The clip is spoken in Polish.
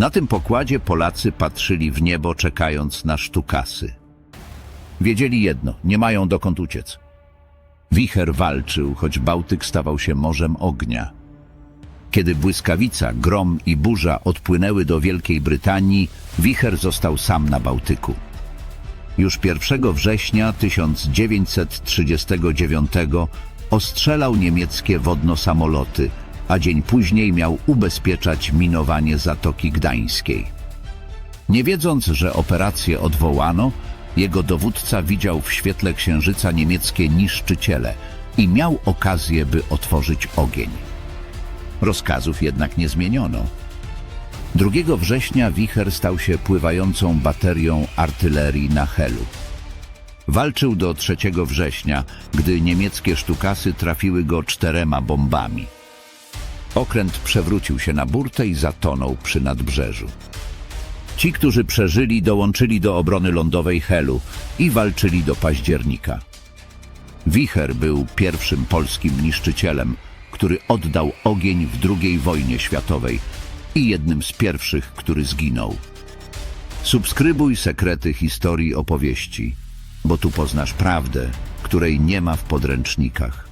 Na tym pokładzie Polacy patrzyli w niebo, czekając na sztukasy. Wiedzieli jedno, nie mają dokąd uciec. Wicher walczył, choć Bałtyk stawał się morzem ognia. Kiedy błyskawica, grom i burza odpłynęły do Wielkiej Brytanii, Wicher został sam na Bałtyku. Już 1 września 1939 ostrzelał niemieckie wodno-samoloty, a dzień później miał ubezpieczać minowanie Zatoki Gdańskiej. Nie wiedząc, że operację odwołano, jego dowódca widział w świetle księżyca niemieckie niszczyciele i miał okazję, by otworzyć ogień. Rozkazów jednak nie zmieniono. 2 września Wicher stał się pływającą baterią artylerii na Helu. Walczył do 3 września, gdy niemieckie sztukasy trafiły go czterema bombami. Okręt przewrócił się na burtę i zatonął przy nadbrzeżu. Ci, którzy przeżyli, dołączyli do obrony lądowej Helu i walczyli do października. Wicher był pierwszym polskim niszczycielem, który oddał ogień w II wojnie światowej i jednym z pierwszych, który zginął. Subskrybuj sekrety historii opowieści, bo tu poznasz prawdę, której nie ma w podręcznikach.